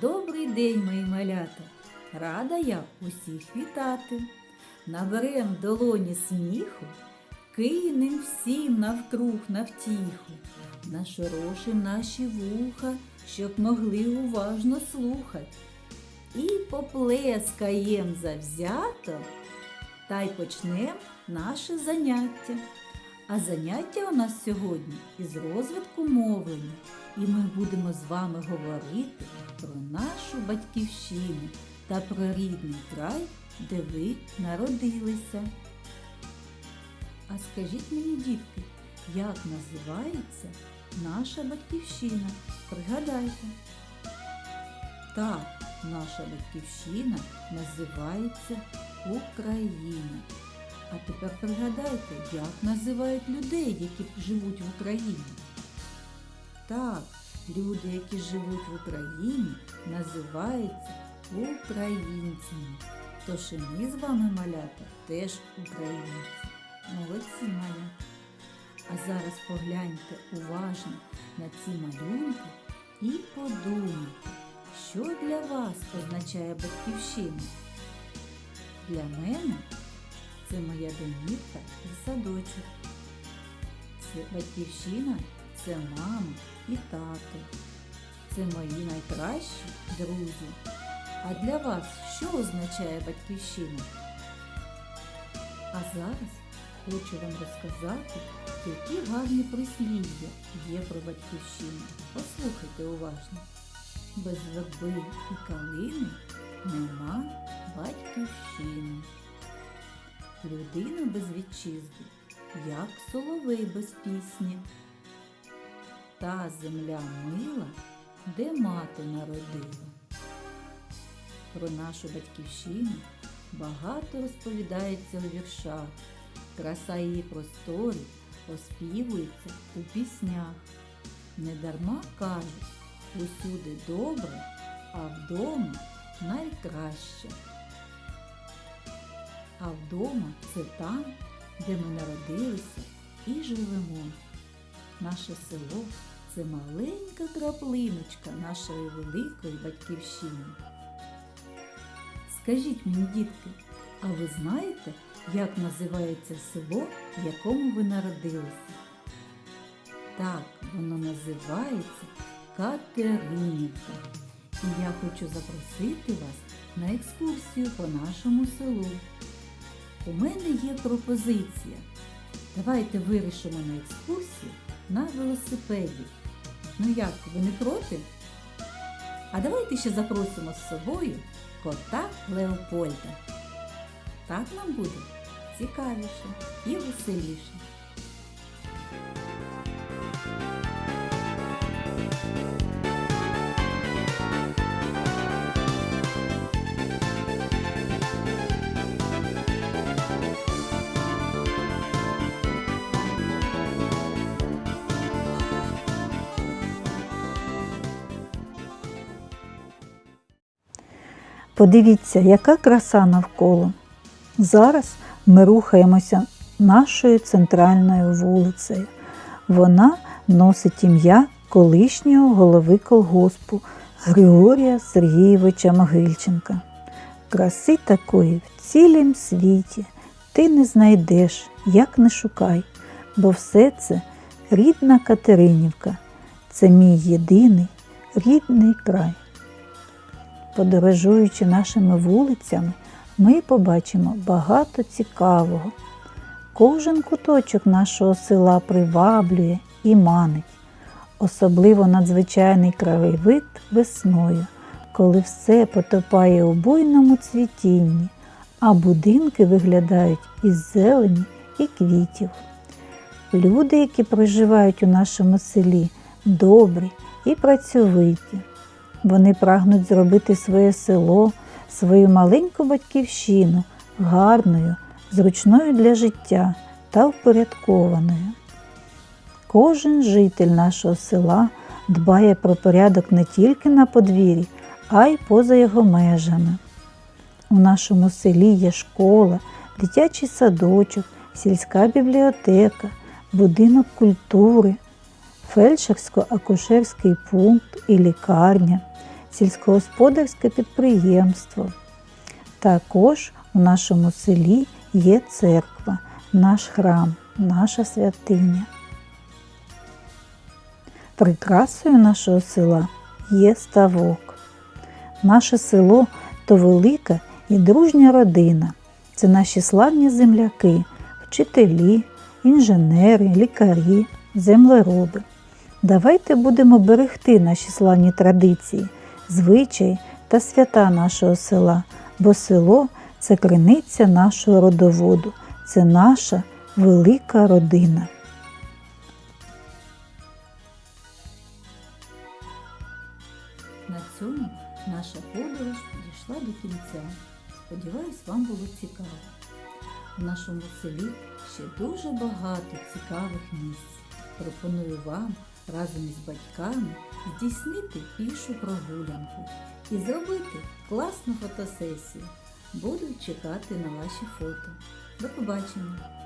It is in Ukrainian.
Добрий день, мої малята! Рада я усіх вітати. Наберем долоні сміху, кинем всім навкруг навтіху, нашорошим наші вуха, щоб могли уважно слухать. І поплескаєм завзято, та й почнем наше заняття. А заняття у нас сьогодні із розвитку мовлення, і ми будемо з вами говорити про нашу батьківщину та про рідний край, де ви народилися. А скажіть мені, дітки, як називається наша батьківщина? Пригадайте. Так, наша батьківщина називається Україна. А тепер пригадайте, як називають людей, які живуть в Україні. Так, люди, які живуть в Україні, називаються українцями. Тож і ми з вами, малята, теж українці. Молодці малята. А зараз погляньте уважно на ці малюнки і подумайте, що для вас означає батьківщина. Для мене це моя домівка і садочок. Це батьківщина це мама і тато. Це мої найкращі друзі. А для вас що означає батьківщина? А зараз хочу вам розказати, які гарні прислів'я є про батьківщину. Послухайте уважно. Без верби і калини нема батьківщини. Людина без вітчизни, як соловей без пісні. Та земля мила, де мати народила. Про нашу батьківщину багато розповідається у віршах. Краса її просторі оспівується у піснях. Недарма кажуть, усюди добре, а вдома найкраще. А вдома це там, де ми народилися і живемо. Наше село це маленька краплиночка нашої великої батьківщини. Скажіть мені, дітки, а ви знаєте, як називається село, в якому ви народилися? Так, воно називається Катеринівка. І я хочу запросити вас на екскурсію по нашому селу. У мене є пропозиція. Давайте вирішимо на екскурсію на велосипеді. Ну як, ви не проти? А давайте ще запросимо з собою кота Леопольда. Так нам буде цікавіше і веселіше. Подивіться, яка краса навколо. Зараз ми рухаємося нашою центральною вулицею. Вона носить ім'я колишнього голови колгоспу Григорія Сергійовича Могильченка. Краси такої в цілім світі ти не знайдеш, як не шукай, бо все це рідна Катеринівка, це мій єдиний рідний край. Подорожуючи нашими вулицями, ми побачимо багато цікавого. Кожен куточок нашого села приваблює і манить, особливо надзвичайний краєвид весною, коли все потопає у буйному цвітінні, а будинки виглядають із зелені і квітів. Люди, які проживають у нашому селі, добрі і працьовиті. Вони прагнуть зробити своє село, свою маленьку батьківщину гарною, зручною для життя та впорядкованою. Кожен житель нашого села дбає про порядок не тільки на подвір'ї, а й поза його межами. У нашому селі є школа, дитячий садочок, сільська бібліотека, будинок культури, фельдшерсько-акушерський пункт і лікарня, сільськогосподарське підприємство. Також у нашому селі є церква, наш храм, наша святиня. Прикрасою нашого села є ставок. Наше село то велика і дружня родина. Це наші славні земляки, вчителі, інженери, лікарі, землероби. Давайте будемо берегти наші славні традиції, звичаї та свята нашого села, бо село це криниця нашого родоводу, це наша велика родина. На цьому наша подорож підійшла до кінця. Сподіваюсь, вам було цікаво. У нашому селі ще дуже багато цікавих місць. Пропоную вам разом із батьками здійснити пішу прогулянку і зробити класну фотосесію. Буду чекати на ваші фото. До побачення!